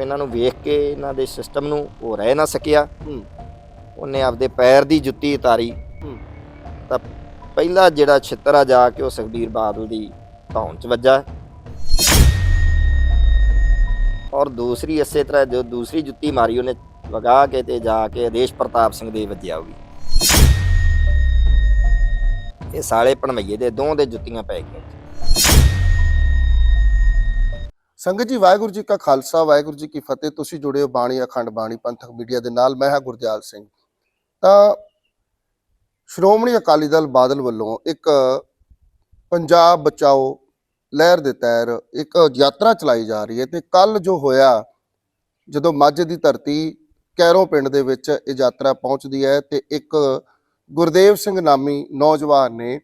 ਇਹਨਾਂ ਨੂੰ ਵੇਖ ਕੇ ਇਹਨਾਂ ਦੇ ਸਿਸਟਮ ਨੂੰ ਉਹ ਰਹਿ ਨਾ ਸਕਿਆ। ਉਹਨੇ ਆਪਦੇ ਪੈਰ ਦੀ ਜੁੱਤੀ ਉਤਾਰੀ। ਤਾਂ ਪਹਿਲਾ ਜਿਹੜਾ ਛਿੱਤਰ ਆ ਜਾ ਕੇ ਉਹ ਸੁਖਬੀਰ ਬਾਦਲ ਦੀ ਧੌਣ 'ਚ ਵੱਜਾ। ਔਰ ਦੂਸਰੀ ਇਸੇ ਤਰ੍ਹਾਂ ਜੋ ਦੂਸਰੀ ਜੁੱਤੀ ਮਾਰੀ ਉਹਨੇ ਵਗਾ ਕੇ ਤੇ ਜਾ ਕੇ ਆਦੇਸ਼ ਪ੍ਰਤਾਪ ਸਿੰਘ ਦੇ ਵੱਜਿਆ ਹੋਗੀ ਇਹ ਸਾਲੇ ਭਣਮਈਏ ਦੇ ਦੋਹਾਂ ਦੇ ਜੁੱਤੀਆਂ ਪੈ ਗਈਆਂ। ਸੰਗਤ ਜੀ, ਵਾਹਿਗੁਰੂ ਜੀ ਕਾ ਖਾਲਸਾ, ਵਾਹਿਗੁਰੂ ਜੀ ਕੀ ਫਤਿਹ। ਤੁਸੀਂ ਜੁੜੇ ਹੋ ਬਾਣੀ ਅਖੰਡ ਬਾਣੀ ਪੰਥਕ ਮੀਡੀਆ ਦੇ ਨਾਲ। ਮੈਂ ਹਾਂ ਗੁਰਦਿਆਲ ਸਿੰਘ। ਤਾਂ ਸ਼੍ਰੋਮਣੀ ਅਕਾਲੀ ਦਲ ਬਾਦਲ ਵੱਲੋਂ ਇੱਕ ਪੰਜਾਬ ਬਚਾਓ ਲਹਿਰ ਦੇ ਤਹਿਤ ਇੱਕ ਯਾਤਰਾ ਚਲਾਈ ਜਾ ਰਹੀ ਹੈ ਤੇ ਕੱਲ ਜੋ ਹੋਇਆ, ਜਦੋਂ ਮੱਝ ਦੀ ਧਰਤੀ ਕੈਰੋ ਪਿੰਡ ਦੇ ਵਿੱਚ ਇਹ ਯਾਤਰਾ ਪਹੁੰਚਦੀ ਹੈ ਤੇ ਇੱਕ ਗੁਰਦੇਵ ਸਿੰਘ ਨਾਮੀ ਨੌਜਵਾਨ ਨੇ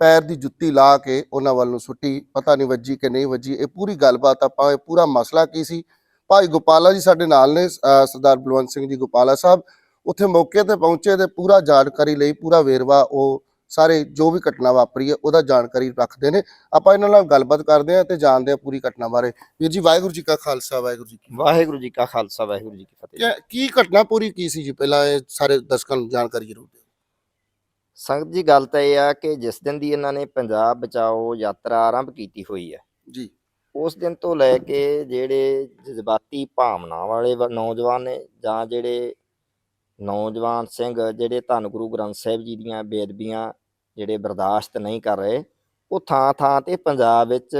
ਪੈਰ ਦੀ ਜੁੱਤੀ ਲਾ ਕੇ ਉਹਨਾਂ ਵੱਲ ਨੂੰ ਸੁੱਟੀ ਪਤਾ ਨਹੀਂ ਵੱਜੀ ਕਿ ਨਹੀਂ ਵੱਜੀ ਇਹ ਪੂਰੀ ਗੱਲਬਾਤ ਆਪਾਂ ਇਹ ਪੂਰਾ ਮਸਲਾ ਕੀ ਸੀ? ਭਾਈ ਗੋਪਾਲਾ ਜੀ ਸਾਡੇ ਨਾਲ ਨੇ ਸਰਦਾਰ ਬਲਵੰਤ ਸਿੰਘ ਜੀ ਗੋਪਾਲਾ ਸਾਹਿਬ ਉੱਥੇ ਮੌਕੇ ਤੇ ਪਹੁੰਚੇ ਤੇ ਪੂਰਾ ਜਾਣਕਾਰੀ ਲਈ ਪੂਰਾ ਵੇਰਵਾ ਉਹ ਸਾਰੇ ਜੋ ਵੀ ਘਟਨਾ ਵਾਪਰੀ ਹੈ ਉਹਦਾ ਜਾਣਕਾਰੀ ਰੱਖਦੇ ਨੇ। ਆਪਾਂ ਇਹਨਾਂ ਨਾਲ ਗੱਲਬਾਤ ਕਰਦੇ ਹਾਂ ਤੇ ਜਾਣਦੇ ਹਾਂ ਪੂਰੀ ਘਟਨਾ ਬਾਰੇ। ਵੀਰ ਜੀ ਵਾਹਿਗੁਰੂ ਜੀ ਕਾ ਖਾਲਸਾ ਵਾਹਿਗੁਰੂ ਜੀ ਕੀ ਵਾਹਿਗੁਰੂ ਜੀ ਕਾ ਖਾਲਸਾ ਵਾਹਿਗੁਰੂ ਜੀ ਕੀ ਫਤਿਹ। ਕੀ ਘਟਨਾ ਪੂਰੀ ਕੀ ਸੀ ਜੀ? ਪਹਿਲਾਂ ਇਹ ਸਾਰੇ ਦਰਸ਼ਕਾਂ ਨੂੰ ਜਾਣਕਾਰੀ ਜ਼ਰੂਰ ਸੰਗਤ ਜੀ ਗੱਲ ਤਾਂ ਇਹ ਆ ਕਿ ਜਿਸ ਦਿਨ ਦੀ ਇਹਨਾਂ ਨੇ ਪੰਜਾਬ ਬਚਾਓ ਯਾਤਰਾ ਆਰੰਭ ਕੀਤੀ ਹੋਈ ਹੈ ਜੀ। ਉਸ ਦਿਨ ਤੋਂ ਲੈ ਕੇ ਜਿਹੜੇ ਜਜ਼ਬਾਤੀ ਭਾਵਨਾ ਵਾਲੇ ਨੌਜਵਾਨ ਨੇ ਜਾਂ ਜਿਹੜੇ ਨੌਜਵਾਨ ਸਿੰਘ ਜਿਹੜੇ ਧੰਨ ਗੁਰੂ ਗ੍ਰੰਥ ਸਾਹਿਬ ਜੀ ਦੀਆਂ ਬੇਦਬੀਆਂ ਜਿਹੜੇ ਬਰਦਾਸ਼ਤ ਨਹੀਂ ਕਰ ਰਹੇ ਉਹ ਥਾਂ ਥਾਂ ਤੇ ਪੰਜਾਬ ਵਿੱਚ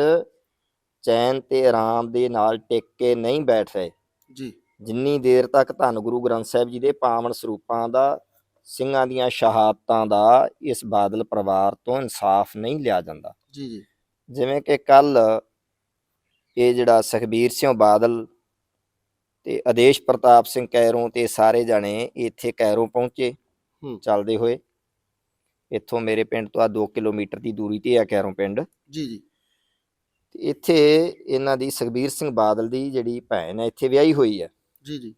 ਚੈਨ ਤੇ ਆਰਾਮ ਦੇ ਨਾਲ ਟਿਕ ਕੇ ਨਹੀਂ ਬੈਠ ਰਹੇ। ਜੀ। ਜਿੰਨੀ ਦੇਰ ਤੱਕ ਧੰਨ ਗੁਰੂ ਗ੍ਰੰਥ ਸਾਹਿਬ ਜੀ ਦੇ ਪਾਵਨ ਸਰੂਪਾਂ ਦਾ ਸਿੰਘਾਂ ਦੀਆਂ ਸ਼ਹਾਦਤਾਂ ਦਾ ਇਸ ਬਾਦਲ ਪਰਿਵਾਰ ਤੋਂ ਇਨਸਾਫ ਨਹੀਂ ਲਿਆ ਜਾਂਦਾ। ਜੀ ਜੀ। ਜਿਵੇਂ ਕਿ ਕੱਲ ਇਹ ਜਿਹੜਾ ਸੁਖਬੀਰ ਸਿੰਘ ਬਾਦਲ ਤੇ ਆਦੇਸ਼ ਪ੍ਰਤਾਪ ਸਿੰਘ ਕੈਰੋਂ ਤੇ ਸਾਰੇ ਜਣੇ ਇੱਥੇ ਕੈਰੋਂ ਪਹੁੰਚੇ। ਚੱਲਦੇ ਹੋਏ। ਇੱਥੋਂ ਮੇਰੇ ਪਿੰਡ ਤੋਂ ਆ 2 ਕਿਲੋਮੀਟਰ ਦੀ ਦੂਰੀ ਤੇ ਆ ਕੈਰੋਂ ਪਿੰਡ। ਜੀ ਜੀ। ਤੇ ਇੱਥੇ ਇਹਨਾਂ ਦੀ ਸੁਖਬੀਰ ਸਿੰਘ ਬਾਦਲ ਦੀ ਜਿਹੜੀ ਭੈਣ ਹੈ ਇੱਥੇ ਵਿਆਹੀ ਹੋਈ ਹੈ। ਜੀ ਜੀ।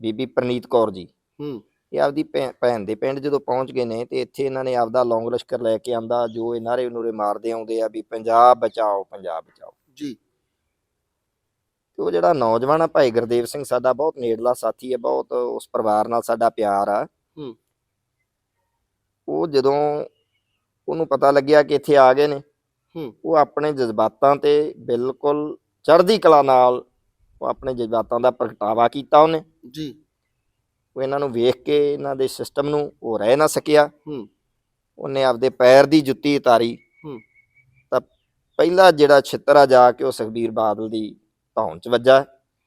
ਬੀਬੀ ਪ੍ਰਨੀਤ ਕੌਰ ਜੀ। ਹੂੰ। ਇਹ ਆਪਦੀ ਭੈ- ਭੈਣ ਦੇ ਪਿੰਡ ਜਦੋਂ ਪਹੁੰਚ ਗਏ ਨੇ ਤੇ ਇੱਥੇ ਇਹਨਾਂ ਨੇ ਆਪਦਾ ਲੌਂਗ ਲਸ਼ਕਰ ਲੈ ਕੇ ਆਂਦਾ ਜੋ ਇਹ ਨਾਰੇ ਨੂਰੇ ਮਾਰਦੇ ਆਉਂਦੇ ਆ ਵੀ ਪੰਜਾਬ ਬਚਾਓ ਪੰਜਾਬ ਬਚਾਓ। ਜੀ। ਤੇ ਉਹ ਜਿਹੜਾ ਨੌਜਵਾਨ ਆ ਭਾਈ ਗੁਰਦੇਵ ਸਿੰਘ ਸਾਡਾ ਬਹੁਤ ਨੇੜਲਾ ਸਾਥੀ ਹੈ ਬਹੁਤ ਉਸ ਪਰਿਵਾਰ ਨਾਲ ਸਾਡਾ ਪਿਆਰ ਆ। ਹੂੰ। ਉਹ ਜਦੋਂ ਉਹਨੂੰ ਪਤਾ ਲੱਗਿਆ ਕਿ ਇੱਥੇ ਆ ਗਏ ਨੇ ਹੂੰ। ਉਹ ਆਪਣੇ ਜਜ਼ਬਾਤਾਂ ਤੇ ਬਿਲਕੁਲ ਚੜ੍ਹਦੀ ਕਲਾ ਨਾਲ ਉਹ ਆਪਣੇ ਜਜ਼ਬਾਤਾਂ ਦਾ ਪ੍ਰਗਟਾਵਾ ਕੀਤਾ ਉਹਨੇ। ਜੀ। ਉਹ ਇਹਨਾਂ ਨੂੰ ਵੇਖ ਕੇ ਇਹਨਾਂ ਦੇ ਸਿਸਟਮ ਨੂੰ ਉਹ ਰਹਿ ਨਾ ਸਕਿਆ। ਹੂੰ। ਉਹਨੇ ਆਪਦੇ ਪੈਰ ਦੀ ਜੁੱਤੀ ਉਤਾਰੀ। ਹੂੰ। ਤਾਂ ਪਹਿਲਾ ਜਿਹੜਾ ਛਿੱਤਰਾ ਜਾ ਕੇ ਉਹ ਸੁਖਬੀਰ ਬਾਦਲ ਦੀ ਧੌਣ 'ਚ ਵੱਜਾ।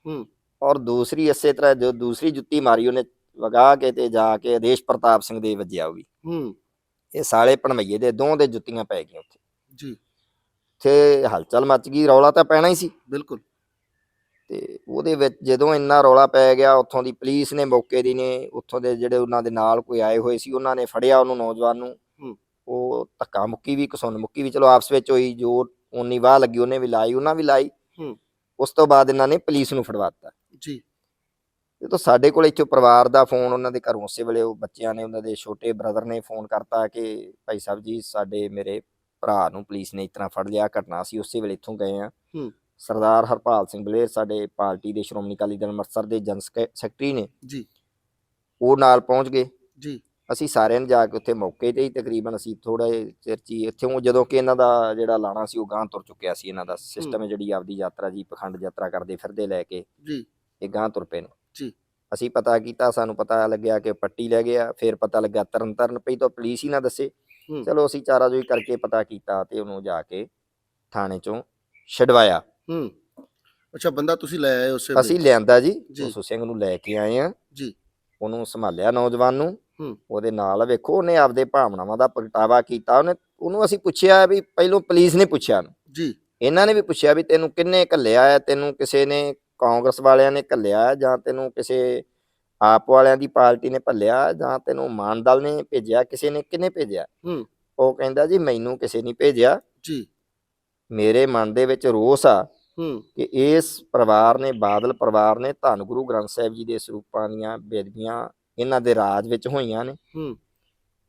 ਹੂੰ। ਔਰ ਦੂਸਰੀ ਇਸੇ ਤਰ੍ਹਾਂ ਜੋ ਦੂਸਰੀ ਜੁੱਤੀ ਮਾਰੀ ਉਹਨੇ ਵਗਾ ਕੇ ਤੇ ਜਾ ਕੇ ਆਦੇਸ਼ ਪ੍ਰਤਾਪ ਸਿੰਘ ਦੇ ਵੱਜਿਆ ਹੋਗੀ ਹੂੰ। ਇਹ ਸਾਲੇ ਭਣਮਈਏ ਦੇ ਦੋਹਾਂ ਦੇ ਜੁੱਤੀਆਂ ਪੈ ਗਈਆਂ ਉੱਥੇ। ਜੀ। ਉੱਥੇ ਹਲਚਲ ਮਚ ਗਈ ਰੌਲਾ ਤਾਂ ਪੈਣਾ ਹੀ ਸੀ। ਬਿਲਕੁਲ। ਤੇ ਉਹਦੇ ਵਿੱਚ ਜਦੋਂ ਇੰਨਾ ਰੌਲਾ ਪੈ ਗਿਆ ਉੱਥੋਂ ਦੀ ਪੁਲਿਸ ਨੇ ਮੌਕੇ ਦੀ ਨੇ ਉੱਥੋਂ ਦੇ ਜਿਹੜੇ ਉਹਨਾਂ ਦੇ ਨਾਲ ਕੋਈ ਆਏ ਹੋਏ ਸੀ ਉਹਨਾਂ ਨੇ ਫੜਿਆ ਉਹਨੂੰ ਨੌਜਵਾਨ ਨੂੰ। ਉਹ ਧੱਕਾ ਮੁੱਕੀ ਵੀ ਕਸੁੰਨ ਮੁੱਕੀ ਵੀ ਚਲੋ ਆਪਸ ਵਿੱਚ ਹੋਈ ਜੋ ਉਨੀ ਵਾਹ ਲੱਗੀ ਉਹਨੇ ਵੀ ਲਾਈ ਉਹਨਾਂ ਵੀ ਲਾਈ ਹੂੰ। ਉਸ ਤੋਂ ਬਾਅਦ ਇਹਨਾਂ ਨੇ ਪੁਲਿਸ ਨੂੰ ਫੜਵਾਤਾ ਜੀ ਜਦੋਂ ਸਾਡੇ ਕੋਲ ਇੱਥੋਂ ਪਰਿਵਾਰ ਦਾ ਫੋਨ ਉਹਨਾਂ ਦੇ ਘਰੋਂ ਉਸੇ ਵੇਲੇ ਉਹ ਬੱਚਿਆਂ ਨੇ ਉਹਨਾਂ ਦੇ ਛੋਟੇ ਬ੍ਰਦਰ ਨੇ ਫੋਨ ਕਰਤਾ ਕਿ ਭਾਈ ਸਾਹਿਬ ਜੀ ਸਾਡੇ ਮੇਰੇ ਭਰਾ ਨੂੰ ਪੁਲਿਸ ਨੇ ਇਸ ਤਰ੍ਹਾਂ ਫੜ ਲਿਆ ਘਟਨਾ ਸੀ ਉਸੇ ਵੇਲੇ ਇੱਥੋਂ ਗਏ ਆ ਹੂੰ। ਸਰਦਾਰ ਹਰਪਾਲ ਸਿੰਘ ਬਲੇਰ ਸਾਡੇ ਪਾਰਟੀ ਦੇ ਸ਼੍ਰੋਮਣੀ ਅਕਾਲੀ ਦਲ ਅੰਮ੍ਰਿਤਸਰ ਦੇ ਜਨ ਸੈਕ- ਸੈਕਟਰੀ ਨੇ। ਜੀ। ਉਹ ਨਾਲ ਪਹੁੰਚ ਗਏ। ਜੀ। ਅਸੀਂ ਸਾਰਿਆਂ ਨੇ ਜਾ ਕੇ ਉੱਥੇ ਮੌਕੇ ਤੇ ਹੀ ਤਕਰੀਬਨ ਅਸੀਂ ਥੋੜਾ ਚਿਰ 'ਚ ਇੱਥੋਂ ਜਦੋਂ ਕਿ ਇਹਨਾਂ ਦਾ ਜਿਹੜਾ ਲਾਣਾ ਸੀ ਉਹ ਗਾਂ ਤੁਰ ਚੁੱਕਿਆ ਸੀ ਇਹਨਾਂ ਦਾ। ਸਿਸਟਮ ਜਿਹੜੀ ਆਪਦੀ ਯਾਤਰਾ ਜੀ ਪਖੰਡ ਯਾਤਰਾ ਕਰਦੇ ਫਿਰਦੇ ਲੈ ਕੇ। ਜੀ। ਇਹ ਗਾਂ ਤੁਰ ਪਏ ਨੇ। ਜੀ। ਅਸੀਂ ਪਤਾ ਕੀਤਾ ਸਾਨੂੰ ਪਤਾ ਲੱਗਿਆ ਕਿ ਪੱਟੀ ਲੈ ਗਿਆ ਫਿਰ ਪਤਾ ਲੱਗਾ ਤਰਨ ਤਰਨ ਪਈ ਤਾਂ ਪੁਲਿਸ ਹੀ ਨਾ ਦੱਸੇ। ਚਲੋ ਅਸੀਂ ਚਾਰਾ ਜੋਈ ਕਰਕੇ ਪਤਾ ਕੀਤਾ ਤੇ ਉਹਨੂੰ ਜਾ ਕੇ ਥਾਣੇ ਚੋਂ ਛਡਵਾਇਆ। ਹੂੰ। ਅੱਛਾ ਬੰਦਾ ਤੁਸੀਂ ਲੈ ਆਏ ਉਸੇ ਅਸੀਂ ਲਿਆਂਦਾ ਜੀ ਜੀ। ਉਸੂ ਸਿੰਘ ਨੂੰ ਲੈ ਕੇ ਆਏ ਆ। ਜੀ। ਉਹਨੂੰ ਸੰਭਾਲਿਆ ਨੌਜਵਾਨ ਨੂੰ। ਹੂੰ। ਉਹਦੇ ਨਾਲ ਵੇਖੋ ਉਹਨੇ ਆਪਦੇ ਭਾਵਨਾਵਾਂ ਦਾ ਪ੍ਰਗਟਾਵਾ ਕੀਤਾ। ਉਹਨੇ ਉਹਨੂੰ ਅਸੀਂ ਪੁੱਛਿਆ ਵੀ ਪਹਿਲੋਂ ਪੁਲਿਸ ਨੇ ਪੁੱਛਿਆ ਉਹਨੂੰ। ਜੀ। ਇਹਨਾਂ ਨੇ ਵੀ ਪੁੱਛਿਆ ਵੀ ਤੈਨੂੰ ਕਿੰਨੇ ਘੱਲਿਆ ਹੈ ਤੈਨੂੰ ਕਿਸੇ ਨੇ ਕਾਂਗਰਸ ਵਾਲਿਆਂ ਨੇ ਘੱਲਿਆ ਹੈ ਜਾਂ ਤੈਨੂੰ ਕਿਸੇ ਆਪ ਵਾਲਿਆਂ ਦੀ ਪਾਰਟੀ ਨੇ ਭੱਲਿਆ? ਜਾਂ ਤੈਨੂੰ ਮਾਨ ਦਲ ਨੇ ਭੇਜਿਆ? ਕਿਸੇ ਨੇ ਕਿੰਨੇ ਭੇਜਿਆ? ਹੂੰ। ਉਹ ਕਹਿੰਦਾ ਜੀ ਮੈਨੂੰ ਕਿਸੇ ਨੇ ਭੇਜਿਆ। ਜੀ। ਮੇਰੇ ਮਨ ਦੇ ਵਿੱਚ ਰੋਸ ਆ ਹੂੰ। ਕਿ ਇਸ ਪਰਿਵਾਰ ਨੇ ਬਾਦਲ ਪਰਿਵਾਰ ਨੇ ਧੰਨ ਗੁਰੂ ਗ੍ਰੰਥ ਸਾਹਿਬ ਜੀ ਦੇ ਸਰੂਪਾਂ ਦੀਆਂ ਬੇਦਬੀਆਂ ਇਹਨਾਂ ਦੇ ਰਾਜ ਵਿੱਚ ਹੋਈਆਂ ਨੇ। ਹੂੰ।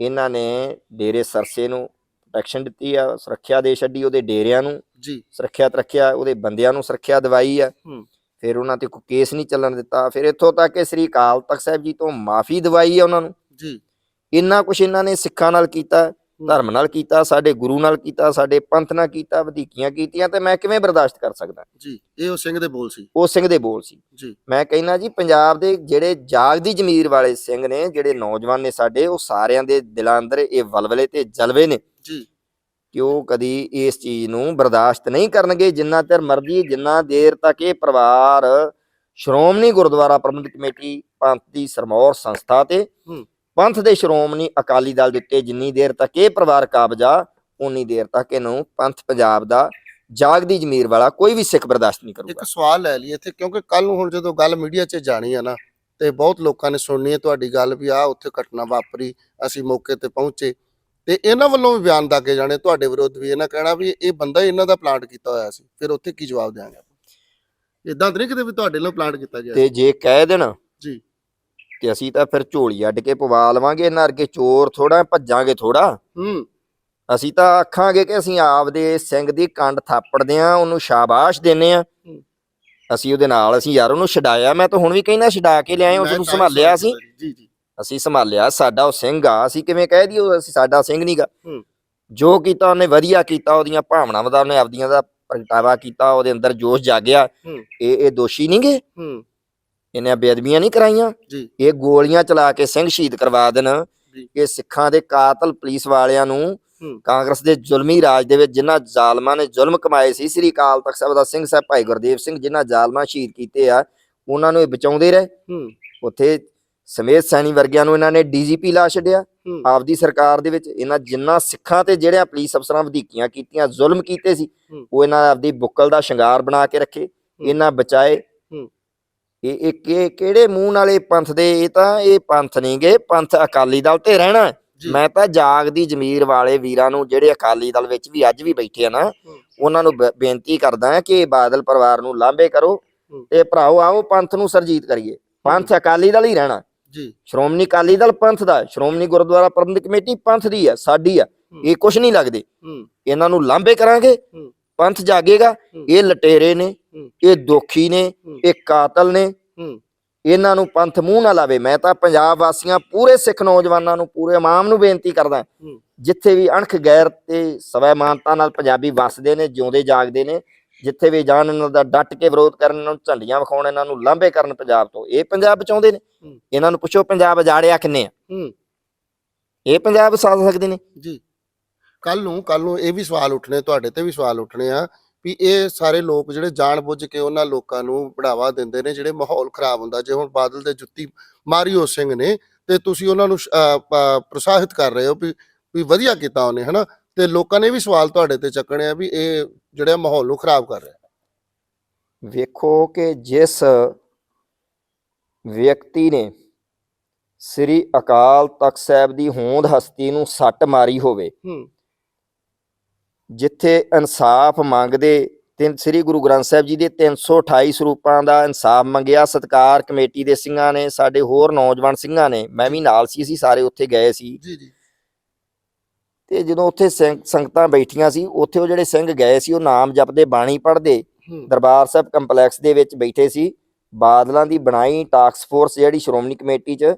ਇਹਨਾਂ ਨੇ ਡੇਰੇ ਸਰਸੇ ਨੂੰ ਪ੍ਰੋਟੈਕਸ਼ਨ ਦਿੱਤੀ ਆ ਸੁਰੱਖਿਆ ਦੇ ਛੱਡੀ ਉਹਦੇ ਡੇਰਿਆਂ ਨੂੰ। ਜੀ। ਸੁਰੱਖਿਅਤ ਰੱਖਿਆ ਉਹਦੇ ਬੰਦਿਆਂ ਨੂੰ ਸੁਰੱਖਿਆ ਦਵਾਈ ਆ। ਹੂੰ। ਫਿਰ ਉਹਨਾਂ ਤੇ ਕੋਈ ਕੇਸ ਨਹੀਂ ਚੱਲਣ ਦਿੱਤਾ। ਫਿਰ ਇੱਥੋਂ ਤੱਕ ਕਿ ਸ੍ਰੀ ਅਕਾਲ ਤਖਤ ਸਾਹਿਬ ਜੀ ਤੋਂ ਮਾਫੀ ਦਵਾਈ ਹੈ ਉਹਨਾਂ ਨੂੰ। ਜੀ। ਇੰਨਾ ਕੁਛ ਇਹਨਾਂ ਨੇ ਸਿੱਖਾਂ ਨਾਲ ਕੀਤਾ। ਧਰਮ ਨਾਲ ਕੀਤਾ ਸਾਡੇ ਗੁਰੂ ਨਾਲ ਕੀਤਾ ਸਾਡੇ ਪੰਥ ਨਾਲ ਕੀਤਾ ਵਧੀਕੀਆਂ ਕੀਤੀਆਂ ਤੇ ਮੈਂ ਕਿਵੇਂ ਬਰਦਾਸ਼ਤ ਕਰ ਸਕਦਾ? ਜੀ ਇਹ ਉਹ ਸਿੰਘ ਦੇ ਬੋਲ ਸੀ। ਉਹ ਸਿੰਘ ਦੇ ਬੋਲ ਸੀ। ਜੀ। ਮੈਂ ਕਹਿੰਦਾ ਜੀ ਪੰਜਾਬ ਦੇ ਜਿਹੜੇ ਜਾਗਦੀ ਜ਼ਮੀਰ ਵਾਲੇ ਸਿੰਘ ਨੇ ਜਿਹੜੇ ਨੌਜਵਾਨ ਨੇ ਸਾਡੇ ਉਹ ਸਾਰਿਆਂ ਦੇ ਦਿਲਾਂ ਅੰਦਰ ਇਹ ਵਲਵਲੇ ਤੇ ਜਲਵੇ ਨੇ। ਜੀ। ਕਿ ਉਹ ਕਦੀ ਇਸ ਚੀਜ਼ ਨੂੰ ਬਰਦਾਸ਼ਤ ਨਹੀਂ ਕਰਨਗੇ? ਜਿੰਨਾ ਚਿਰ ਮਰਜ਼ੀ ਜਿੰਨਾ ਦੇਰ ਤੱਕ ਇਹ ਪਰਿਵਾਰ ਸ਼੍ਰੋਮਣੀ ਗੁਰਦੁਆਰਾ ਪ੍ਰਬੰਧਕ ਕਮੇਟੀ ਪੰਥ ਦੀ ਸਰਮੌਰ ਸੰਸਥਾ ਤੇ ਹੂੰ। ਪੰਥ ਦੇ ਸ਼੍ਰੋਮਣੀ ਅਕਾਲੀ ਦਲ ਦੇ ਉੱਤੇ ਜਿੰਨੀ ਦੇਰ ਤੱਕ ਇਹ ਪਰਿਵਾਰ ਕਾਬਜਾ ਉਨੀ ਦੇਰ ਤੱਕ ਇਹਨੂੰ ਪੰਥ ਪੰਜਾਬ ਦਾ ਜਾਗਦੀ ਜ਼ਮੀਰ ਵਾਲਾ ਕੋਈ ਵੀ ਸਿੱਖ ਬਰਦਾਸ਼ਤ ਨਹੀਂ ਕਰੂਗਾ। ਇੱਕ ਸਵਾਲ ਲੈ ਲਈਏ ਇੱਥੇ ਕਿਉਂਕਿ ਕੱਲ ਨੂੰ ਹੁਣ ਜਦੋਂ ਗੱਲ ਮੀਡੀਆ 'ਚ ਜਾਣੀ ਆ ਨਾ ਤੇ ਬਹੁਤ ਲੋਕਾਂ ਨੇ ਸੁਣਨੀ ਹੈ ਤੁਹਾਡੀ ਗੱਲ ਵੀ ਆ ਉੱਥੇ ਘਟਨਾ ਵਾਪਰੀ ਅਸੀਂ ਮੌਕੇ ਤੇ ਪਹੁੰਚੇ ਤੇ ਇਹਨਾਂ ਵੱਲੋਂ ਵੀ ਬਿਆਨ ਦਾਗੇ ਜਾਣੇ ਤੁਹਾਡੇ ਵਿਰੁੱਧ ਵੀ ਇਹਨਾਂ ਕਹਿਣਾ ਵੀ ਇਹ ਬੰਦਾ ਇਹਨਾਂ ਦਾ ਪਲਾਂਟ ਕੀਤਾ ਹੋਇਆ ਸੀ ਫਿਰ ਉੱਥੇ ਕੀ ਜਵਾਬ ਦੇਾਂਗੇ ਇਦਾਂ ਤਾਂ ਨਹੀਂ ਕਿਤੇ ਵੀ ਤੁਹਾਡੇ ਵੱਲੋਂ ਪਲਾਂਟ ਕੀਤਾ ਗਿਆ ਤੇ ਜੇ ਕਹਿ ਦੇਣ ਜੀ। ਤੇ ਅਸੀਂ ਤਾਂ ਫਿਰ ਝੋਲੀ ਅੱਡ ਕੇ ਪਵਾ ਲਵਾਂਗੇ ਇਹਨਾਂ ਅੱਗੇ ਚੋਰ ਥੋੜਾ ਭੱਜਾਂਗੇ ਥੋੜਾ ਹੂੰ। ਅਸੀਂ ਤਾਂ ਆਖਾਂਗੇ ਕਿ ਅਸੀਂ ਆਪਦੇ ਸਿੰਘ ਦੀ ਕੰਡ ਥਾਪੜਦੇ ਆ ਉਹਨੂੰ ਸ਼ਾਬਾਸ਼ ਦਿੰਨੇ ਆ। ਅਸੀਂ ਉਹਦੇ ਨਾਲ ਅਸੀਂ ਯਾਰ ਉਹਨੂੰ ਛਡਾਇਆ ਮੈਂ ਤਾਂ ਹੁਣ ਵੀ ਕਹਿੰਦਾ ਛਡਾ ਕੇ ਲਿਆਏ ਉਸ ਨੂੰ ਸੰਭਾਲਿਆ ਸਵਾਲ ਸੀ ਕੀਤਾ ਜੀ ਜੀ। ਅਸੀਂ ਸੰਭਾਲਿਆ ਸਾਡਾ ਉਹ ਸਿੰਘ ਆ ਅਸੀਂ ਕਿਵੇਂ ਕਹਿ ਦਈਏ ਅਸੀਂ ਸਾਡਾ ਸਿੰਘ ਨਹੀਂਗਾ। ਜੋ ਕੀਤਾ ਉਹਨੇ ਵਧੀਆ ਕੀਤਾ ਉਹਦੀਆਂ ਭਾਵਨਾਵਾਂ ਦਾ ਉਹਨੇ ਆਪਦੀਆਂ ਦਾ ਪ੍ਰਗਟਾਵਾ ਕੀਤਾ ਉਹਦੇ ਅੰਦਰ ਜੋਸ਼ ਜਾਗਿਆ। ਇਹ ਇਹ ਦੋਸ਼ੀ ਨਹੀਂਗੇ ਹੂੰ। ਇਹਨੇ ਬੇਅਦਬੀਆਂ ਨਹੀਂ ਕਰਾਈਆਂ। ਜੀ। ਇਹ ਗੋਲੀਆਂ ਚਲਾ ਕੇ ਸਿੰਘ ਸ਼ਹੀਦ ਕਰਵਾ ਦੇਣ। ਇਹ ਸਿੱਖਾਂ ਦੇ ਕਾਤਲ ਪੁਲਿਸ ਵਾਲਿਆਂ ਨੂੰ। ਕਾਂਗਰਸ ਦੇ ਜ਼ੁਲਮੀ ਰਾਜ ਦੇ ਵਿੱਚ ਜਿਨ੍ਹਾਂ ਜ਼ਾਲਮਾਂ ਨੇ ਜ਼ੁਲਮ ਕਮਾਏ ਸੀ ਸ੍ਰੀ ਅਕਾਲ ਤਖਤ ਸਾਹਿਬ ਦਾ ਸਿੰਘ ਸਾਹਿਬ ਭਾਈ ਗੁਰਦੇਵ ਸਿੰਘ ਜਿਨ੍ਹਾਂ ਜ਼ਾਲਮਾਂ ਸ਼ਹੀਦ ਕੀਤੇ ਆ ਉਹਨਾਂ ਨੂੰ ਇਹ ਬਚਾਉਂਦੇ ਰਹੇ। ਉੱਥੇ ਸਮੇਤ ਸੈਣੀ ਵਰਗਿਆਂ ਨੂੰ ਇਹਨਾਂ ਨੇ ਡੀਜੀਪੀ ਲਾ ਛੱਡਿਆ। ਆਪਦੀ ਸਰਕਾਰ ਦੇ ਵਿੱਚ ਇਹਨਾਂ ਜਿੰਨਾ ਸਿੱਖਾਂ ਤੇ ਜਿਹੜਿਆਂ ਪੁਲਿਸ ਅਫਸਰਾਂ ਵਧੀਕੀਆਂ ਕੀਤੀਆਂ ਜ਼ੁਲਮ ਕੀਤੇ ਸੀ। ਉਹ ਇਹਨਾਂ ਆਪਦੀ ਬੁੱਕਲ ਦਾ ਸ਼ਿੰਗਾਰ ਬਣਾ ਕੇ ਰੱਖੇ। ਇਹਨਾਂ ਬਚਾਏ। ਇਹ ਇਹ ਕਿ- ਕਿਹੜੇ ਮੂੰਹ ਨਾਲ ਇਹ ਪੰਥ ਦੇ ਇਹ ਤਾਂ ਇਹ ਪੰਥ ਨਹੀਂਗੇ ਪੰਥ ਅਕਾਲੀ ਦਲ ਤੇ ਰਹਿਣਾ ਹੈ। ਮੈਂ ਤਾਂ ਜਾਗਦੀ ਜ਼ਮੀਰ ਵਾਲੇ ਵੀਰਾਂ ਨੂੰ ਜਿਹੜੇ ਅਕਾਲੀ ਦਲ ਵਿੱਚ ਵੀ ਅੱਜ ਵੀ ਬੈਠੇ ਆ ਨਾ ਉਹਨਾਂ ਨੂੰ ਬ- ਬੇਨਤੀ ਕਰਦਾ ਹਾਂ ਕਿ ਇਹ ਬਾਦਲ ਪਰਿਵਾਰ ਨੂੰ ਲਾਂਭੇ ਕਰੋ ਹੂੰ। ਤੇ ਭਰਾਓ ਆਓ ਪੰਥ ਨੂੰ ਸਰਜੀਤ ਕਰੀਏ। ਪੰਥ ਅਕਾਲੀ ਦਲ ਹੀ ਰਹਿਣਾ। ਜੀ। ਸ਼੍ਰੋਮਣੀ ਅਕਾਲੀ ਦਲ ਪੰਥ ਦਾ ਹੈ, ਸ਼੍ਰੋਮਣੀ ਗੁਰਦੁਆਰਾ ਪ੍ਰਬੰਧਕ ਕਮੇਟੀ ਪੰਥ ਦੀ ਹੈ ਸਾਡੀ ਆ। ਇਹ ਕੁਝ ਨਹੀਂ ਲੱਗਦੇ। ਹੂੰ। ਇਹਨਾਂ ਨੂੰ ਲਾਂਭੇ ਕਰਾਂਗੇ। ਹੂੰ। ਪੰਥ ਜਾਗੇਗਾ। ਇਹ ਲਟੇਰੇ ਨੇ। ਇਹ ਦੋਖੀ ਨੇ। ਇਹ ਕਾਤਲ ਨੇ ਇਹਨਾਂ ਨੂੰ ਪੰਥ ਮੂੰਹ ਨਾ ਲਾਵੇ ਮੈਂ ਤਾਂ ਪੰਜਾਬ ਵਾਸੀਆਂ ਪੂਰੇ ਸਿੱਖ ਨੌਜਵਾਨਾਂ ਨੂੰ ਪੂਰੇ ਇਮਾਮ ਨੂੰ ਬੇਨਤੀ ਕਰਦਾ। ਜਿੱਥੇ ਵੀ ਅਣਖ ਗੈਰ ਤੇ ਸਵੈ ਮਾਨਤਾ ਨਾਲ ਪੰਜਾਬੀ ਵਸਦੇ ਨੇ ਜਿਉਂਦੇ ਜਾਗਦੇ ਨੇ ਜਿੱਥੇ ਵੀ ਜਾਣ ਇਹਨਾਂ ਦਾ ਡਟ ਕੇ ਵਿਰੋਧ ਕਰਨ ਇਹਨਾਂ ਨੂੰ ਝੰਡੀਆਂ ਵਿਖਾਉਣ ਇਹਨਾਂ ਨੂੰ ਲਾਂਭੇ ਕਰਨ ਪੰਜਾਬ ਤੋਂ ਇਹ ਪੰਜਾਬ ਬਚਾਉਂਦੇ ਨੇ। ਇਹਨਾਂ ਨੂੰ ਪੁੱਛੋ ਪੰਜਾਬ ਅਜਾੜਿਆ ਕਿੰਨੇ ਆ ਇਹ ਪੰਜਾਬ ਸਾਧ ਸਕਦੇ ਨੇ ਜੀ ਕੱਲ ਨੂੰ ਕੱਲ ਨੂੰ ਇਹ ਵੀ ਸਵਾਲ ਉੱਠਣੇ ਤੁਹਾਡੇ ਤੇ ਵੀ ਸਵਾਲ ਉੱਠਣੇ ਆ ਵੀ ਇਹ ਸਾਰੇ ਲੋਕ ਜਿਹੜੇ ਜਾਣ ਬੁੱਝ ਕੇ ਉਹਨਾਂ ਲੋਕਾਂ ਨੂੰ ਬੜਾਵਾ ਦਿੰਦੇ ਨੇ ਜਿਹੜੇ ਮਾਹੌਲ ਖਰਾਬ ਹੁੰਦਾ ਜੇ ਹੁਣ ਬਾਦਲ ਦੇ ਜੁੱਤੀ ਮਾਰੀਓ ਸਿੰਘ ਨੇ ਤੇ ਤੁਸੀਂ ਉਹਨਾਂ ਨੂੰ ਸ਼- ਅਹ ਪ- ਪ੍ਰੋਤਸਾਹਿਤ ਕਰ ਰਹੇ ਹੋ ਵੀ ਵੀ ਵਧੀਆ ਕੀਤਾ ਉਹਨੇ ਹਨਾ? ਤੇ ਲੋਕਾਂ ਨੇ ਵੀ ਸਵਾਲ ਤੁਹਾਡੇ ਤੇ ਚੱਕਣੇ ਆ ਵੀ ਇਹ ਜਿਹੜੇ ਮਾਹੌਲ ਨੂੰ ਖਰਾਬ ਕਰ ਰਿਹਾ। ਵੇਖੋ ਕਿ ਜਿਸ ਵਿਅਕਤੀ ਨੇ ਸ੍ਰੀ ਅਕਾਲ ਤਖਤ ਸਾਹਿਬ ਦੀ ਹੋਂਦ ਹਸਤੀ ਨੂੰ ਸੱਟ ਮਾਰੀ ਹੋਵੇ ਹੂੰ। ਜਿੱਥੇ ਇਨਸਾਫ ਮੰਗਦੇ ਤਿੰਨ ਸ੍ਰੀ ਗੁਰੂ ਗ੍ਰੰਥ ਸਾਹਿਬ ਜੀ ਦੇ 328 ਸਰੂਪਾਂ ਦਾ ਇਨਸਾਫ ਮੰਗਿਆ ਸਤਕਾਰ ਕਮੇਟੀ ਦੇ ਸਿੰਘਾਂ ਨੇ ਸਾਡੇ ਹੋਰ ਨੌਜਵਾਨ ਸਿੰਘਾਂ ਨੇ ਮੈਂ ਵੀ ਨਾਲ ਸੀ ਅਸੀਂ ਸਾਰੇ ਉੱਥੇ ਗਏ ਸੀ। ਜੀ ਜੀ। ਤੇ ਜਦੋਂ ਉੱਥੇ ਸੰਗਤਾਂ ਬੈਠੀਆਂ ਸੀ ਉੱਥੇ ਉਹ ਜਿਹੜੇ ਸਿੰਘ ਗਏ ਸੀ ਉਹ ਨਾਮ ਜਪਦੇ ਬਾਣੀ ਪੜ੍ਹਦੇ ਦਰਬਾਰ ਸਾਹਿਬ ਕੰਪਲੈਕਸ ਦੇ ਵਿੱਚ ਬੈਠੇ ਸੀ। ਬਾਦਲਾਂ ਦੀ ਬਣਾਈ ਟਾਸਕ ਫੋਰਸ ਜਿਹੜੀ ਸ਼੍ਰੋਮਣੀ ਕਮੇਟੀ 'ਚ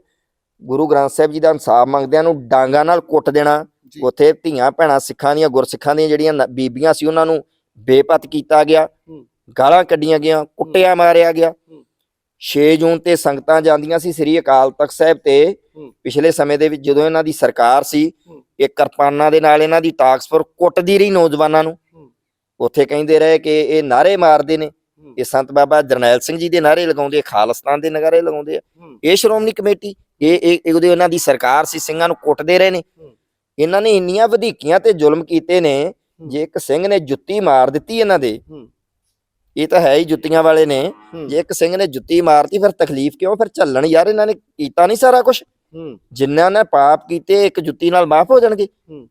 ਗੁਰੂ ਗ੍ਰੰਥ ਸਾਹਿਬ ਜੀ ਦਾ ਇਨਸਾਫ ਮੰਗਦਿਆਂ ਨੂੰ ਡਾਂਗਾਂ ਨਾਲ ਕੁੱਟ ਦੇਣਾ ਉੱਥੇ ਧੀਆਂ ਭੈਣਾਂ ਸਿੱਖਾਂ ਦੀਆਂ ਗੁਰਸਿੱਖਾਂ ਦੀਆਂ ਜਿਹੜੀਆਂ ਬੀਬੀਆਂ ਸੀ ਉਹਨਾਂ ਨੂੰ ਬੇਪਤ ਕੀਤਾ ਗਿਆ। ਗਾਲਾਂ ਕੱਢੀਆਂ ਗਿਆ ਕੁੱਟਿਆ ਮਾਰਿਆ ਗਿਆ ਹੂੰ। 6 ਜੂਨ ਤੇ ਸੰਗਤਾਂ ਜਾਂਦੀਆਂ ਸੀ ਸ੍ਰੀ ਅਕਾਲ ਤਖਤ ਸਾਹਿਬ ਤੇ। ਪਿਛਲੇ ਸਮੇਂ ਦੇ ਵਿੱਚ ਜਦੋਂ ਇਹਨਾਂ ਦੀ ਸਰਕਾਰ ਸੀ। ਇਹ ਕਿਰਪਾਨਾਂ ਦੇ ਨਾਲ ਇਹਨਾਂ ਦੀ ਤਾਕਸਫਰ ਕੁੱਟਦੀ ਰਹੀ ਨੌਜਵਾਨਾਂ ਨੂੰ। ਉੱਥੇ ਕਹਿੰਦੇ ਰਹੇ ਕਿ ਇਹ ਨਾਰੇ ਮਾਰਦੇ ਨੇ। ਇਹ ਸੰਤ ਬਾਬਾ ਜਰਨੈਲ ਸਿੰਘ ਜੀ ਦੇ ਨਾਰੇ ਲਗਾਉਂਦੇ ਖਾਲਸਤਾਨ ਦੇ ਨਾਰੇ ਲਗਾਉਂਦੇ ਆ ਇਹ ਸ਼੍ਰੋਮਣੀ ਕਮੇਟੀ ਇਹ ਇਹ ਇਹ ਉਹਦੇ ਉਹਨਾਂ ਦੀ ਸਰਕਾਰ ਸੀ ਸਿੰਘਾਂ ਨੂੰ ਕੁੱਟਦੇ ਰਹੇ ਨੇ। ਇਹਨਾਂ ਨੇ ਇੰਨੀਆਂ ਵਧੀਕੀਆਂ ਤੇ ਜ਼ੁਲਮ ਕੀਤੇ ਨੇ ਜੇ ਇੱਕ ਸਿੰਘ ਨੇ ਜੁੱਤੀ ਮਾਰ ਦਿੱਤੀ ਇਹਨਾਂ ਦੇ। ਇਹ ਤਾਂ ਹੈ ਹੀ ਜੁੱਤੀਆਂ ਵਾਲੇ ਨੇ। ਜੇ ਇੱਕ ਸਿੰਘ ਨੇ ਜੁੱਤੀ ਮਾਰਤੀ ਫਿਰ ਤਕਲੀਫ ਕਿਉਂ ਫਿਰ ਝੱਲਣ ਯਾਰ ਇਹਨਾਂ ਨੇ ਕੀਤਾ ਨਹੀਂ ਸਾਰਾ ਕੁਝ ਜਿਨ੍ਹਾਂ ਨੇ ਪਾਪ ਕੀਤੇ ਇੱਕ ਜੁੱਤੀ ਨਾਲ ਮਾਫ ਹੋ ਜਾਣਗੇ।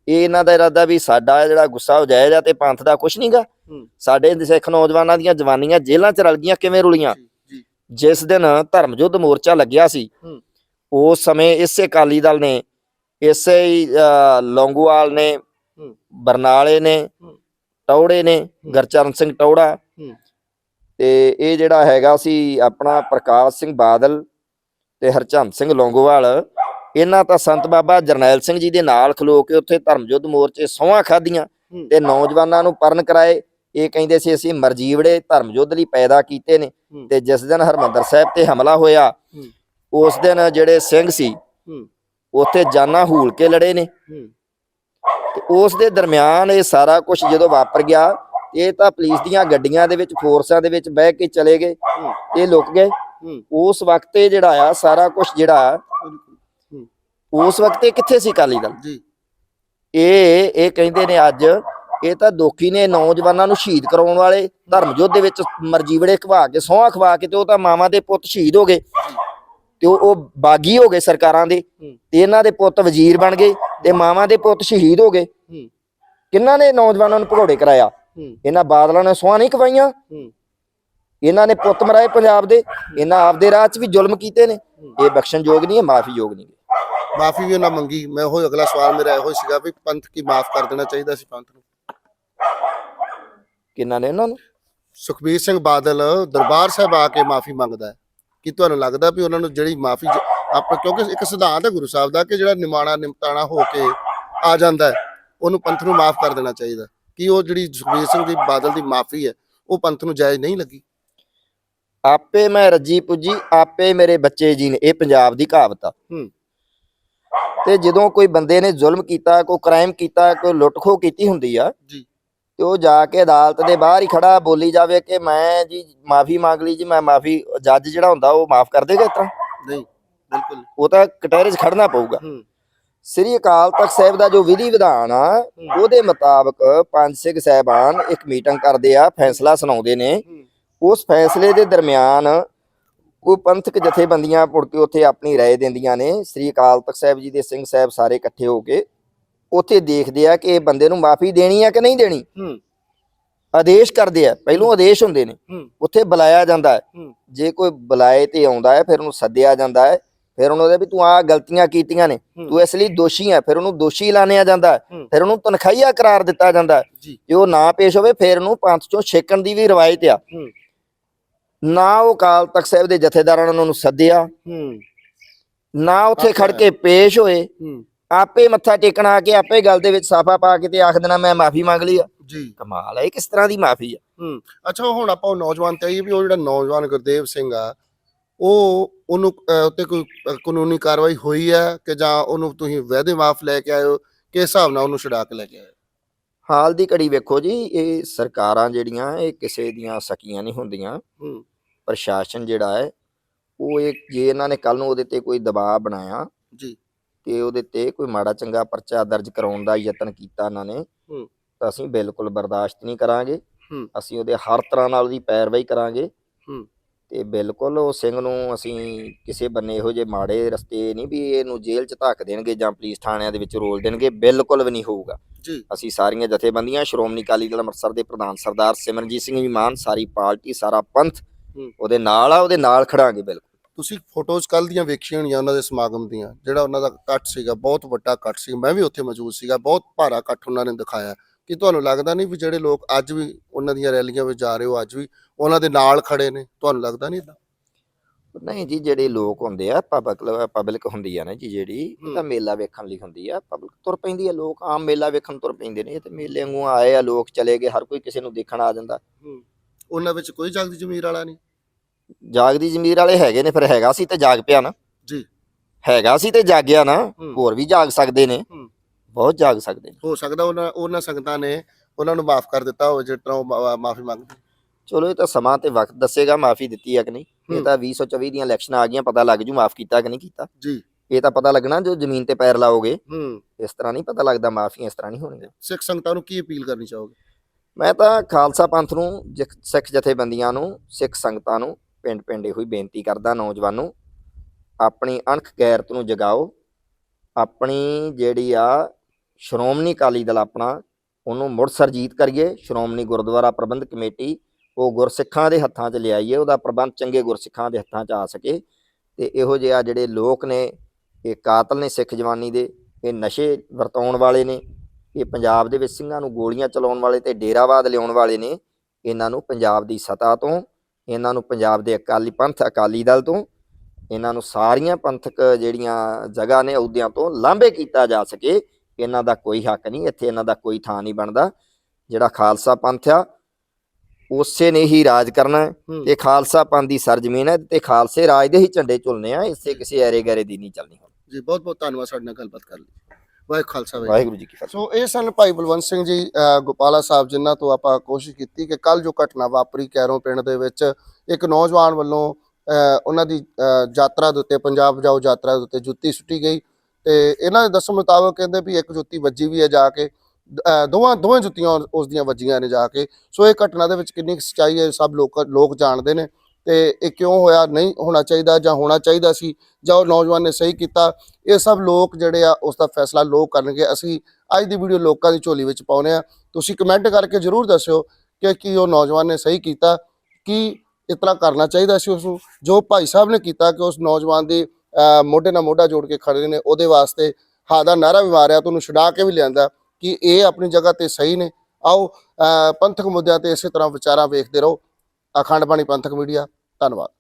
ਇਹ ਇਹਨਾਂ ਦਾ ਇਰਾਦਾ ਵੀ ਸਾਡਾ ਜਿਹੜਾ ਗੁੱਸਾ ਹੋ ਜਾਏਗਾ ਤੇ ਪੰਥ ਦਾ ਕੁਝ ਨਹੀਂਗਾ। ਸਾਡੇ ਸਿੱਖ ਨੌਜਵਾਨਾਂ ਦੀਆਂ ਜਵਾਨੀਆਂ ਜੇਲ੍ਹਾਂ 'ਚ ਰਲ ਗਈਆਂ ਕਿਵੇਂ ਰੁਲੀਆਂ ਜਿਸ ਦਿਨ ਧਰਮ ਯੁੱਧ ਮੋਰਚਾ ਲੱਗਿਆ ਸੀ। ਉਸ ਸਮੇਂ ਇਸੇ ਅਕਾਲੀ ਦਲ ਨੇ ਇਸੇ ਹੀ ਲੌਂਗੋਵਾਲ ਨੇ। ਬਰਨਾਲੇ ਨੇ। ਟੌੜੇ ਨੇ ਗਰਚਰਨ ਸਿੰਘ ਟੌੜਾ। ਤੇ ਇਹ ਜਿਹੜਾ ਹੈਗਾ ਸੀ ਆਪਣਾ ਪ੍ਰਕਾਸ਼ ਸਿੰਘ ਬਾਦਲ ਤੇ ਹਰਚੰਦ ਸਿੰਘ ਲੌਂਗੋਵਾਲ ਇਹਨਾਂ ਤਾਂ ਸੰਤ ਬਾਬਾ ਜਰਨੈਲ ਸਿੰਘ ਜੀ ਦੇ ਨਾਲ ਖਲੋ ਕੇ ਉੱਥੇ ਧਰਮਯੁੱਧ ਮੋਰਚੇ ਸੌਹਾਂ ਖਾਧੀਆਂ। ਤੇ ਨੌਜਵਾਨਾਂ ਨੂੰ ਪਰਨ ਕਰਾਏ ਇਹ ਕਹਿੰਦੇ ਸੀ ਅਸੀਂ ਮਰਜੀਵੜੇ ਧਰਮਯੁੱਧ ਲਈ ਪੈਦਾ ਕੀਤੇ ਨੇ। ਤੇ ਜਿਸ ਦਿਨ ਹਰਮੰਦਰ ਸਾਹਿਬ ਤੇ ਹਮਲਾ ਹੋਇਆ। ਉਸ ਦਿਨ ਜਿਹੜੇ ਸਿੰਘ ਸੀ। ਉੱਥੇ ਜਾਨਾਂ ਹੂਲ ਕੇ ਲੜੇ ਨੇ। ਤੇ ਉਸ ਦੇ ਦਰਮਿਆਨ ਇਹ ਸਾਰਾ ਕੁਝ ਜਦੋਂ ਵਾਪਰ ਗਿਆ ਇਹ ਤਾਂ ਪੁਲਿਸ ਦੀਆਂ ਗੱਡੀਆਂ ਦੇ ਵਿੱਚ ਫੋਰਸਾਂ ਦੇ ਵਿੱਚ ਬਹਿ ਕੇ ਚਲੇ ਗਏ। ਇਹ ਲੁਕ ਗਏ। ਉਸ ਵਕਤ ਇਹ ਜਿਹੜਾ ਆ ਸਾਰਾ ਕੁਝ ਜਿਹੜਾ ਉਸ ਵਕਤ ਇਹ ਕਿੱਥੇ ਸੀ ਅਕਾਲੀ ਦਲ? ਜੀ। ਇਹ ਇਹ ਕਹਿੰਦੇ ਨੇ ਅੱਜ ਇਹ ਤਾਂ ਦੋਖੀ ਨੇ ਨੌਜਵਾਨਾਂ ਨੂੰ ਸ਼ਹੀਦ ਕਰਾਉਣ ਵਾਲੇ ਧਰਮ ਯੁੱਧ ਦੇ ਵਿੱਚ ਮਰਜੀਵੜੇ ਖਵਾ ਕੇ ਸੌਂਹਾਂ ਖਵਾ ਕੇ ਤੇ ਉਹ ਤਾਂ ਮਾਵਾਂ ਦੇ ਪੁੱਤ ਸ਼ਹੀਦ ਹੋ ਗਏ। ਤੇ ਉਹ ਉਹ ਬਾਗੀ ਹੋ ਗਏ ਸਰਕਾਰਾਂ ਦੇ। ਤੇ ਇਹਨਾਂ ਦੇ ਪੁੱਤ ਵਜ਼ੀਰ ਬਣ ਗਏ ਤੇ ਮਾਵਾਂ ਦੇ ਪੁੱਤ ਸ਼ਹੀਦ ਹੋ ਗਏ। ਕਿੰਨਾਂ ਨੇ ਨੌਜਵਾਨਾਂ ਨੂੰ ਭਗੌੜੇ ਕਰਾਇਆ? ਇਹਨਾਂ ਬਾਦਲਾਂ ਨੇ ਸੌਂਹਾਂ ਨਹੀਂ ਖਵਾਈਆਂ ਹੂੰ। ਇਹਨਾਂ ਨੇ ਪੁੱਤ ਮਰਾਏ ਪੰਜਾਬ ਦੇ। ਇਹਨਾਂ ਆਪਦੇ ਰਾਹ 'ਚ ਵੀ ਜ਼ੁਲਮ ਕੀਤੇ ਨੇ। ਇਹ ਬਖਸ਼ਣਯੋਗ ਨਹੀਂ ਹੈ ਮਾਫੀਯੋਗ ਨਹੀਂ ਹੈ। ਮਾਫੀ ਵੀ ਉਹਨਾਂ ਮੰਗੀ। ਮੈਂ ਉਹ ਅਗਲਾ ਸਵਾਲ ਮੇਰਾ ਇਹੋ ਸੀਗਾ ਵੀ ਪੰਥ ਕੀ ਮਾਫ ਕਰ ਦੇਣਾ ਚਾਹੀਦਾ ਸੀ ਪੰਥ ਨੂੰ? ਕਿੰਨਾਂ ਨੇ ਇਹਨਾਂ ਨੂੰ? ਸੁਖਬੀਰ ਸਿੰਘ ਬਾਦਲ ਦਰਬਾਰ ਸਾਹਿਬ ਆ ਕੇ ਮਾਫੀ ਮੰਗਦਾ ਹੈ। ਕੀ ਤੁਹਾਨੂੰ ਲੱਗਦਾ ਵੀ ਉਹਨਾਂ ਨੂੰ ਜਿਹੜੀ ਮਾਫੀ ਆਪਾਂ ਕਿਉਂਕਿ ਇੱਕ ਸਿਧਾਂਤ ਹੈ ਗੁਰੂ ਸਾਹਿਬ ਦਾ ਕਿ ਜਿਹੜਾ ਨਿਮਾਣਾ ਨਿਮਤਾਣਾ ਹੋ ਕੇ ਆ ਜਾਂਦਾ ਹੈ ਉਹਨੂੰ ਪੰਥ ਨੂੰ ਮਾਫ ਕਰ ਦੇਣਾ ਚਾਹੀਦਾ ਕੀ ਉਹ ਜਿਹੜੀ ਸੁਖਬੀਰ ਸਿੰਘ ਦੀ ਬਾਦਲ ਦੀ ਮਾਫੀ ਹੈ ਉਹ ਪੰਥ ਨੂੰ ਜਾਇਜ਼ ਨਹੀਂ ਲੱਗੀ ਆਪੇ ਮੈਂ ਰੱਜੀ ਪੁੱਜੀ ਆਪੇ ਮੇਰੇ ਬੱਚੇ ਜੀ ਨੇ ਇਹ ਪੰਜਾਬ ਦੀ ਕਹਾਵਤ ਆ। ਤੇ ਜਦੋਂ ਕੋਈ ਬੰਦੇ ਨੇ ਜ਼ੁਲਮ ਕੀਤਾ ਕੋਈ ਕ੍ਰਾਈਮ ਕੀਤਾ ਕੋਈ ਲੁੱਟ ਖੋਹ ਕੀਤੀ ਹੁੰਦੀ ਆ ਜੀ। ਤੇ ਉਹ ਜਾ ਕੇ ਅਦਾਲਤ ਦੇ ਬਾਹਰ ਹੀ ਖੜਾ ਬੋਲੀ ਜਾਵੇ ਕਿ ਮੈਂ ਜੀ ਮਾਫੀ ਮੰਗ ਲਈ ਜੀ ਮੈਂ ਮਾਫੀ ਜੱਜ ਜਿਹੜਾ ਹੁੰਦਾ ਉਹ ਮਾਫ ਕਰ ਦੇਗਾ ਇਸ ਤਰ੍ਹਾਂ ਨਹੀਂ ਬਿਲਕੁਲ ਉਹ ਤਾਂ ਕਟਹਿਰੇ 'ਚ ਖੜਨਾ ਪਊਗਾ ਹੂੰ ਸ੍ਰੀ ਅਕਾਲ ਤਖਤ ਸਾਹਿਬ ਦਾ ਜੋ ਵਿਧੀ ਵਿਧਾਨ ਆ ਉਹਦੇ ਮੁਤਾਬਕ ਪੰਜ ਸਿੱਖ ਸਾਹਿਬਾਨ ਇੱਕ ਮੀਟਿੰਗ ਕਰਦੇ ਆ ਫੈਸਲਾ ਸੁਣਾਉਂਦੇ ਨੇ ਹੂੰ ਉਸ ਫੈਸਲੇ ਦੇ ਦਰਮਿਆਨ ਕੋਈ ਪੰਥਕ ਜਥੇਬੰਦੀਆਂ ਮੁੜ ਕੇ ਉੱਥੇ ਆਪਣੀ رائے ਦਿੰਦੀਆਂ ਨੇ ਸ੍ਰੀ ਅਕਾਲ ਤਖਤ ਸਾਹਿਬ ਜੀ ਦੇ ਸਿੰਘ ਸਾਹਿਬ ਸਾਰੇ ਇਕੱਠੇ ਹੋ ਕੇ ਉੱਥੇ ਦੇਖਦੇ ਆ ਕਿ ਇਹ ਬੰਦੇ ਨੂੰ ਮਾਫੀ ਦੇਣੀ ਆ ਕਿ ਨਹੀਂ ਦੇਣੀ? ਹੂੰ। ਆਦੇਸ਼ ਕਰਦੇ ਆ। ਪਹਿਲੋਂ ਆਦੇਸ਼ ਹੁੰਦੇ ਨੇ। ਹੂੰ। ਉੱਥੇ ਬੁਲਾਇਆ ਜਾਂਦਾ ਹੈ। ਹੂੰ। ਜੇ ਕੋਈ ਬੁਲਾਏ ਤੇ ਆਉਂਦਾ ਹੈ ਫਿਰ ਉਹਨੂੰ ਸੱਦਿਆ ਜਾਂਦਾ ਹੈ। ਫਿਰ ਉਹਨੂੰ ਉਹਦੇ ਵੀ ਤੂੰ ਆ ਗਲਤੀਆਂ ਕੀਤੀਆਂ ਨੇ। ਹੂੰ। ਤੂੰ ਇਸ ਲਈ ਦੋਸ਼ੀ ਹੈ ਫਿਰ ਉਹਨੂੰ ਦੋਸ਼ੀ ਐਲਾਨਿਆ ਜਾਂਦਾ ਹੈ। ਹੂੰ। ਫਿਰ ਉਹਨੂੰ ਤਨਖਾਹੀਆ ਕਰਾਰ ਦਿੱਤਾ ਜਾਂਦਾ ਹੈ। ਜੀ। ਜੇ ਉਹ ਨਾ ਪੇਸ਼ ਹੋਵੇ ਫਿਰ ਉਹਨੂੰ ਪੰਥ ਚੋਂ ਛੇਕਣ ਦੀ ਵੀ ਰਵਾਇਤ ਆ। ਹੂੰ। ਨਾ ਉਹ ਅਕਾਲ ਤਖਤ ਸਾਹਿਬ ਦੇ ਜਥੇਦਾਰਾਂ ਨੇ ਉਹਨੂੰ ਸੱਦਿਆ। ਹੂੰ। ਨਾ ਉੱਥੇ ਖੜ ਕੇ ਪੇਸ਼ ਹੋਏ। ਹੂੰ। ਆਪੇ ਮੱਥਾ ਟੇਕਣ ਆ ਕੇ ਆਪੇ ਗੱਲ ਦੇ ਵਿੱਚ ਸਾਫਾ ਪਾ ਕੇ ਤੇ ਆਖ ਦੇਣਾ ਮੈਂ ਮਾਫੀ ਮੰਗ ਲਈ ਆ। ਜੀ। ਕਮਾਲ ਹੈ ਇਹ ਕਿਸ ਤਰ੍ਹਾਂ ਦੀ ਮਾਫੀ ਆ? ਹੂੰ ਅੱਛਾ ਹੁਣ ਆਪਾਂ ਉਹ ਨੌਜਵਾਨ ਤੇ ਆਈਏ ਵੀ ਉਹ ਜਿਹੜਾ ਨੌਜਵਾਨ ਗੁਰਦੇਵ ਸਿੰਘ ਆ ਉਹ ਉਹਨੂੰ ਉੱਤੇ ਕੋਈ ਕਾਨੂੰਨੀ ਕਾਰਵਾਈ ਹੋਈ ਹੈ ਕਿ ਜਾਂ ਉਹਨੂੰ ਤੁਸੀਂ ਵਾਅਦੇ ਮਾਫ ਲੈ ਕੇ ਹੋ? ਕਿਸ ਹਿਸਾਬ ਨਾਲ ਉਹਨੂੰ ਛੁਡਾ ਕੇ ਲੈ ਕੇ ਹੋ? ਹਾਲ ਦੀ ਘੜੀ ਵੇਖੋ ਜੀ ਇਹ ਸਰਕਾਰਾਂ ਜਿਹੜੀਆਂ ਇਹ ਕਿਸੇ ਦੀਆਂ ਸਕੀਆਂ ਨਹੀਂ ਹੁੰਦੀਆਂ। ਹੂੰ। ਪ੍ਰਸ਼ਾਸਨ ਜਿਹੜਾ ਹੈ ਉਹ ਇਹ ਜੇ ਇਹਨਾਂ ਨੇ ਕੱਲ ਨੂੰ ਉਹਦੇ ਤੇ ਕੋਈ ਦਬਾਅ ਬਣਾਇਆ ਜੀ। ਤੇ ਉਹਦੇ ਤੇ ਕੋਈ ਮਾੜਾ ਚੰਗਾ ਪਰਚਾ ਦਰਜ ਕਰਾਉਣ ਦਾ ਯਤਨ ਕੀਤਾ ਇਹਨਾਂ ਨੇ ਹੂੰ। ਤਾਂ ਅਸੀਂ ਬਿਲਕੁਲ ਬਰਦਾਸ਼ਤ ਨਹੀਂ ਕਰਾਂਗੇ ਹੂੰ। ਅਸੀਂ ਉਹਦੇ ਹਰ ਤਰ੍ਹਾਂ ਨਾਲ ਉਹਦੀ ਪੈਰਵਾਈ ਕਰਾਂਗੇ ਹੂੰ। ਤੇ ਬਿਲਕੁਲ ਉਹ ਸਿੰਘ ਨੂੰ ਅਸੀਂ ਕਿਸੇ ਬੰਨੇ ਇਹੋ ਜਿਹੇ ਮਾੜੇ ਰਸਤੇ ਨਹੀਂ ਵੀ ਇਹਨੂੰ ਜੇਲ੍ਹ 'ਚ ਧੱਕ ਦੇਣਗੇ ਜਾਂ ਪੁਲਿਸ ਥਾਣਿਆਂ ਦੇ ਵਿੱਚ ਰੋਲ ਦੇਣਗੇ ਬਿਲਕੁਲ ਵੀ ਨਹੀਂ ਹੋਊਗਾ ਜੀ ਅਸੀਂ ਸਾਰੀਆਂ ਜਥੇਬੰਦੀਆਂ ਸ਼੍ਰੋਮਣੀ ਅਕਾਲੀ ਦਲ ਅੰਮ੍ਰਿਤਸਰ ਦੇ ਪ੍ਰਧਾਨ ਸਰਦਾਰ ਸਿਮਰਨਜੀਤ ਸਿੰਘ ਜੀ ਮਾਨ ਸਾਰੀ ਪਾਰਟੀ ਸਾਰਾ ਪੰਥ। ਉਹਦੇ ਨਾਲ ਆ ਉਹਦੇ ਨਾਲ ਖੜਾਂਗੇ ਬਿਲਕੁਲ ਤੁਸੀਂ ਫੋਟੋਜ਼ ਕੱਲ ਦੀਆਂ ਵੇਖੀਆਂ ਹੋਣੀਆਂ ਉਹਨਾਂ ਦੇ ਸਮਾਗਮ ਦੀਆਂ ਜਿਹੜਾ ਉਹਨਾਂ ਦਾ ਇਕੱਠ ਸੀਗਾ ਬਹੁਤ ਵੱਡਾ ਇਕੱਠ ਸੀ ਮੈਂ ਵੀ ਉੱਥੇ ਮੌਜੂਦ ਸੀਗਾ ਬਹੁਤ ਭਾਰਾ ਇਕੱਠ ਉਹਨਾਂ ਨੇ ਦਿਖਾਇਆ। ਕਿ ਤੁਹਾਨੂੰ ਲੱਗਦਾ ਨਹੀਂ ਵੀ ਜਿਹੜੇ ਲੋਕ ਅੱਜ ਵੀ ਉਹਨਾਂ ਦੀਆਂ ਰੈਲੀਆਂ ਵਿੱਚ ਜਾ ਰਹੇ ਹੋ ਅੱਜ ਵੀ ਉਹਨਾਂ ਦੇ ਨਾਲ ਖੜੇ ਨੇ? ਤੁਹਾਨੂੰ ਲੱਗਦਾ ਨਹੀਂ ਇਦਾਂ? ਨਹੀਂ ਜੀ ਜਿਹੜੇ ਲੋਕ ਹੁੰਦੇ ਆ ਪਬਲਿਕ ਪਬਲਿਕ ਹੁੰਦੀ ਆ ਨਾ ਜੀ ਜਿਹੜੀ ਇਹ ਤਾਂ। ਮੇਲਾ ਵੇਖਣ ਲਈ ਹੁੰਦੀ ਆ ਪਬਲਿਕ ਤੁਰ ਪੈਂਦੀ ਆ ਲੋਕ ਆਮ ਮੇਲਾ ਵੇਖਣ ਤੁਰ ਪੈਂਦੇ ਨੇ ਤੇ ਮੇਲੇ ਵਾਂਗੂ ਆਏ ਆ ਲੋਕ ਚਲੇ ਗਏ ਹਰ ਕੋਈ ਕਿਸੇ ਨੂੰ ਦੇਖਣ ਆ ਜਾਂਦਾ। ਉਹਨਾਂ ਵਿੱਚ ਕੋਈ ਜਲਦੀ ਜ਼ਮੀਰ ਵਾਲਾ ਨਹੀਂ? ਜਾਗਦੀ ਜ਼ਮੀਰ ਵਾਲੇ ਹੈਗੇ ਨੇ ਫਿਰ ਹੈਗਾ ਸੀ ਤੇ ਜਾਗ ਪਿਆ ਨਾ। ਜੀ। ਹੈਗਾ ਸੀ ਤੇ ਜਾਗਿਆ ਨਾ ਹੂੰ। ਹੋਰ ਵੀ ਜਾਗ ਸਕਦੇ ਨੇ। ਹੂੰ। ਬਹੁਤ ਜਾਗ ਸਕਦੇ ਨੇ। ਹੋ ਸਕਦਾ ਉਹਨਾਂ ਉਹਨਾਂ ਸੰਗਤਾਂ ਨੇ ਉਹਨਾਂ ਨੂੰ ਮਾਫ ਕਰ ਦਿੱਤਾ ਹੋਵੇ ਜਿਹੜਾ ਉਹ ਮਾਫੀ ਮੰਗਦੇ ਚਲੋ ਇਹ ਤਾਂ ਸਮਾਂ ਤੇ ਵਕਤ ਦੱਸੇਗਾ ਮਾਫੀ ਦਿੱਤੀ ਆ ਕਿ ਨਹੀਂ। ਇਹ ਹੂੰ। ਤਾਂ 2024 ਦੀਆਂ ਇਲੈਕਸ਼ਨਾਂ ਆ ਗਈਆਂ ਪਤਾ ਲੱਗ ਜੂ ਮਾਫ ਕੀਤਾ ਕਿ ਨਹੀਂ ਕੀਤਾ। ਜੀ। ਇਹ ਤਾਂ ਪਤਾ ਲੱਗਣਾ ਜੋ ਜ਼ਮੀਨ ਤੇ ਪੈਰ ਲਾਓਗੇ। ਹੂੰ। ਇਸ ਤਰ੍ਹਾਂ ਨਹੀਂ ਪਤਾ ਲੱਗਦਾ ਮਾਫੀ ਇਸ ਤਰ੍ਹਾਂ ਨਹੀਂ ਹੋਣਗੇ ਸਿੱਖ ਸੰਗਤਾਂ ਨੂੰ ਕੀ ਅਪੀਲ ਕਰਨੀ ਚਾਹੋਗੇ? ਮੈਂ ਤਾਂ ਖਾਲਸਾ ਪੰਥ ਨੂੰ ਸਿੱਖ ਜਥੇਬੰਦੀਆਂ ਨੂੰ ਸਿੱਖ ਸੰਗਤਾਂ ਨੂੰ ਪਿੰਡ ਪਿੰਡ ਇਹੋ ਹੀ ਬੇਨਤੀ ਕਰਦਾ ਨੌਜਵਾਨ ਨੂੰ ਆਪਣੀ ਅਣਖ ਗੈਰਤ ਨੂੰ ਜਗਾਓ, ਆਪਣੀ ਜਿਹੜੀ ਆ ਸ਼੍ਰੋਮਣੀ ਅਕਾਲੀ ਦਲ ਆਪਣਾ, ਉਹਨੂੰ ਮੁੜ ਸਰਜੀਤ ਕਰੀਏ, ਸ਼੍ਰੋਮਣੀ ਗੁਰਦੁਆਰਾ ਪ੍ਰਬੰਧਕ ਕਮੇਟੀ, ਉਹ ਗੁਰਸਿੱਖਾਂ ਦੇ ਹੱਥਾਂ 'ਚ ਲਿਆਈਏ, ਉਹਦਾ ਪ੍ਰਬੰਧ ਚੰਗੇ ਗੁਰਸਿੱਖਾਂ ਦੇ ਹੱਥਾਂ 'ਚ ਆ ਸਕੇ, ਤੇ ਇਹੋ ਜਿਹੇ ਆ ਜਿਹੜੇ ਲੋਕ ਨੇ, ਇਹ ਕਾਤਲ ਨੇ ਸਿੱਖ ਜਵਾਨੀ ਦੇ, ਇਹ ਨਸ਼ੇ ਵਰਤਾਉਣ ਵਾਲੇ ਨੇ, ਇਹ ਪੰਜਾਬ ਦੇ ਵਿੱਚ ਸਿੰਘਾਂ ਨੂੰ ਗੋਲੀਆਂ ਚਲਾਉਣ ਵਾਲੇ ਤੇ ਡੇਰਾਵਾਦ ਲਿਆਉਣ ਵਾਲੇ ਨੇ, ਇਹਨਾਂ ਨੂੰ ਪੰਜਾਬ ਦੀ ਸਤਾ ਤੋਂ ਇਹਨਾਂ ਨੂੰ ਪੰਜਾਬ ਦੇ ਅਕਾਲੀ ਪੰਥ ਅਕਾਲੀ ਦਲ ਤੋਂ ਇਹਨਾਂ ਨੂੰ ਸਾਰੀਆਂ ਪੰਥਕ ਜਿਹੜੀਆਂ ਜਗ੍ਹਾ ਨੇ ਅਹੁਦਿਆਂ ਤੋਂ ਲਾਂਭੇ ਕੀਤਾ ਜਾ ਸਕੇ ਇਹਨਾਂ ਦਾ ਕੋਈ ਹੱਕ ਨਹੀਂ ਇੱਥੇ ਇਹਨਾਂ ਦਾ ਕੋਈ ਥਾਂ ਨਹੀਂ ਬਣਦਾ। ਜਿਹੜਾ ਖਾਲਸਾ ਪੰਥ ਆ ਉਸੇ ਨੇ ਹੀ ਰਾਜ ਕਰਨਾ। ਤੇ ਖਾਲਸਾ ਪੰਥ ਦੀ ਸਰਜ਼ਮੀਨ ਹੈ ਤੇ ਖਾਲਸੇ ਰਾਜ ਦੇ ਹੀ ਝੰਡੇ ਝੁਲਨੇ ਆ ਇਸੇ ਕਿਸੇ ਐਰੇ ਗੈਰੇ ਦੀ ਨਹੀਂ ਚੱਲਣੀ ਜੀ ਬਹੁਤ ਬਹੁਤ ਧੰਨਵਾਦ ਸਾਡੇ ਨਾਲ ਗੱਲਬਾਤ ਕਰਨ ਲਈ। ਵਾਹਿਗੁਰੂ ਖਾਲਸਾ ਵਾਹਿਗੁਰੂ। ਜੀ ਕੀ ਫਤਿਹ। ਸੋ ਇਹ ਸਨ ਭਾਈ ਬਲਵੰਤ ਸਿੰਘ ਜੀ ਗੋਪਾਲਾ ਸਾਹਿਬ ਜਿਨ੍ਹਾਂ ਤੋਂ ਆਪਾਂ ਕੋਸ਼ਿਸ਼ ਕੀਤੀ ਕਿ ਕੱਲ ਜੋ ਘਟਨਾ ਵਾਪਰੀ ਕੈਰੋਂ ਪਿੰਡ ਦੇ ਵਿੱਚ ਇੱਕ ਨੌਜਵਾਨ ਵੱਲੋਂ ਉਹਨਾਂ ਦੀ ਯਾਤਰਾ ਦੇ ਉੱਤੇ ਪੰਜਾਬ ਜਾਓ ਯਾਤਰਾ ਦੇ ਉੱਤੇ ਜੁੱਤੀ ਸੁੱਟੀ ਗਈ ਤੇ ਇਹਨਾਂ ਦੇ ਦੱਸਣ ਮੁਤਾਬਕ ਕਹਿੰਦੇ ਵੀ ਇੱਕ ਜੁੱਤੀ ਵੱਜੀ ਵੀ ਹੈ ਜਾ ਕੇ ਦੋਵਾਂ ਦੋਵੇਂ ਜੁੱਤੀਆਂ ਉਸ ਦੀਆਂ ਵੱਜੀਆਂ ਨੇ ਜਾ ਕੇ। ਸੋ ਇਹ ਘਟਨਾ ਦੇ ਵਿੱਚ ਕਿੰਨੀ ਸੱਚਾਈ ਹੈ ਸਭ ਲੋਕ ਲੋਕ ਜਾਣਦੇ ਨੇ। ਤੇ ਇਹ ਕਿਉਂ ਹੋਇਆ, ਨਹੀਂ ਹੋਣਾ ਚਾਹੀਦਾ ਜਾਂ ਹੋਣਾ ਚਾਹੀਦਾ ਸੀ ਜਾਂ ਉਹ ਨੌਜਵਾਨ ਨੇ ਸਹੀ ਕੀਤਾ, ਇਹ ਸਭ ਲੋਕ ਜਿਹੜੇ ਆ ਉਸ ਦਾ ਫੈਸਲਾ ਲੋਕ ਕਰਨਗੇ। ਅਸੀਂ ਅੱਜ ਦੀ ਵੀਡੀਓ ਲੋਕਾਂ ਦੀ ਝੋਲੀ ਵਿੱਚ ਪਾਉਨੇ ਆ ਤੁਸੀਂ ਕਮੈਂਟ ਕਰਕੇ ਜਰੂਰ ਦੱਸਿਓ ਕਿ ਕੀ ਉਹ ਨੌਜਵਾਨ ਨੇ ਸਹੀ ਕੀਤਾ, ਕੀ ਇਤਨਾ ਕਰਨਾ ਚਾਹੀਦਾ ਸੀ ਉਸ ਨੂੰ ਜੋ ਭਾਈ ਸਾਹਿਬ ਨੇ ਕੀਤਾ ਕਿ ਉਸ ਨੌਜਵਾਨ ਦੀ ਮੋਢੇ ਨਾਲ ਮੋਢਾ ਜੋੜ ਕੇ ਖੜੇ ਨੇ, ਉਹਦੇ ਵਾਸਤੇ ਹਾ ਦਾ ਨਾਰਾ ਵੀ ਮਾਰਿਆ ਤੇ ਉਹਨੂੰ ਛਡਾ ਕੇ ਵੀ ਲਿਆਂਦਾ ਕਿ ਇਹ ਆਪਣੀ ਜਗ੍ਹਾ ਤੇ ਸਹੀ ਨੇ। ਆਓ ਪੰਥਕ ਮੁੱਦਿਆਂ ਤੇ ਇਸੇ ਤਰ੍ਹਾਂ ਵਿਚਾਰਾਂ ਵੇਖਦੇ ਰਹੋ। ਅਖੰਡ ਬਾਣੀ ਪੰਥਕ ਮੀਡੀਆ ਧੰਨਵਾਦ।